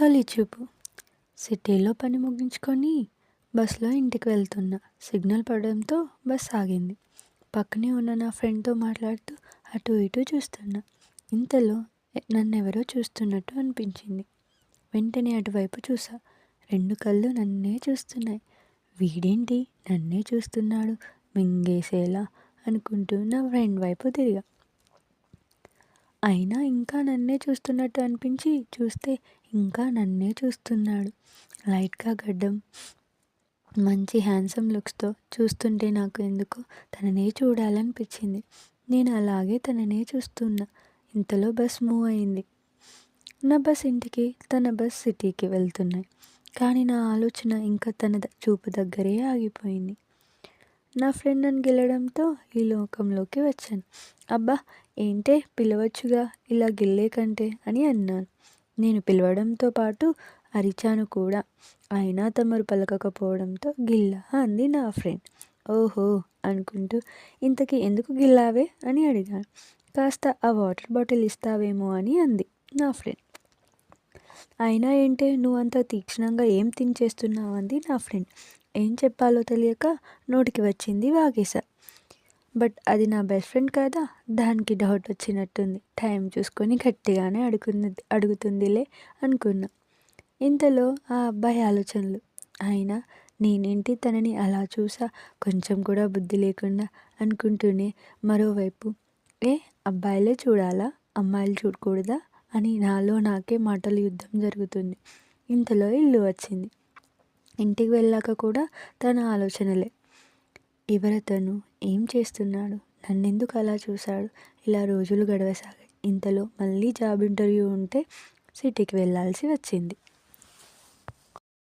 తొలి చూపు. సిటీలో పని ముగించుకొని బస్సులో ఇంటికి వెళ్తున్నా. సిగ్నల్ పడడంతో బస్ ఆగింది. పక్కనే ఉన్న నా ఫ్రెండ్తో మాట్లాడుతూ అటు ఇటు చూస్తున్నా. ఇంతలో నన్నెవరో చూస్తున్నట్టు అనిపించింది. వెంటనే అటువైపు చూసా. రెండు కళ్ళు నన్నే చూస్తున్నాయి. వీడేంటి? నన్నే చూస్తున్నాడు. మింగేసేలా అనుకుంటూ నా ఫ్రెండ్ వైపు తిరిగా. అయినా ఇంకా నన్నే చూస్తున్నట్టు అనిపించి చూస్తే ఇంకా నన్నే చూస్తున్నాడు. లైట్గా గడ్డం మంచి హ్యాండ్సమ్ లుక్స్తో చూస్తుంటే నాకు ఎందుకో తననే చూడాలనిపించింది. నేను అలాగే తననే చూస్తున్నా. ఇంతలో బస్ మూవ్ అయింది. నా బస్ ఇంటికి తన బస్ సిటీకి వెళ్తున్నాయి. కానీ నా ఆలోచన ఇంకా తన చూపు దగ్గరే ఆగిపోయింది. నా ఫ్రెండ్ నన్ను గెలడంతో ఈ లోకంలోకి వచ్చాను. అబ్బా ఏంటే పిలవచ్చుగా? ఇలా గిల్లే కంటే అని అన్నాను. నేను పిలవడంతో పాటు అరిచాను కూడా. అయినా తమరు పలకకపోవడంతో గిల్లా అంది నా ఫ్రెండ్. ఓహో అనుకుంటూ ఇంతకీ ఎందుకు గిల్లావే అని అడిగాను. కాస్త ఆ వాటర్ బాటిల్ ఇస్తావేమో అని అంది నా ఫ్రెండ్. అయినా ఏంటే నువ్వు అంత తీక్షణంగా ఏం థింక్ చేస్తున్నావు అంది నా ఫ్రెండ్. ఏం చెప్పాలో తెలియక నోటికి వచ్చింది వాగేశా. బట్ అది నా బెస్ట్ ఫ్రెండ్ కదా దానికి డౌట్ వచ్చినట్టుంది. టైం చూసుకొని గట్టిగానే అడుగుంది అడుగుతుందిలే అనుకున్నా. ఇంతలో ఆ అబ్బాయి ఆలోచనలు. అయినా నేనేంటి తనని అలా చూసా? కొంచెం కూడా బుద్ధి లేకుండా అనుకుంటూనే మరోవైపు ఏ అబ్బాయిలే చూడాలా? అమ్మాయిలు చూడకూడదా? అని నాలో నాకే మాటల యుద్ధం జరుగుతుంది. ఇంతలో ఇల్లు వచ్చింది. ఇంటికి వెళ్ళాక కూడా తన ఆలోచనలే. ఎవరతను ఏం చేస్తున్నాడు? నన్నెందుకు అలా చూశాడు? ఇలా రోజులు గడవసాగాయి. ఇంతలో మళ్ళీ జాబ్ ఇంటర్వ్యూ ఉంటే సిటీకి వెళ్ళాల్సి వచ్చింది.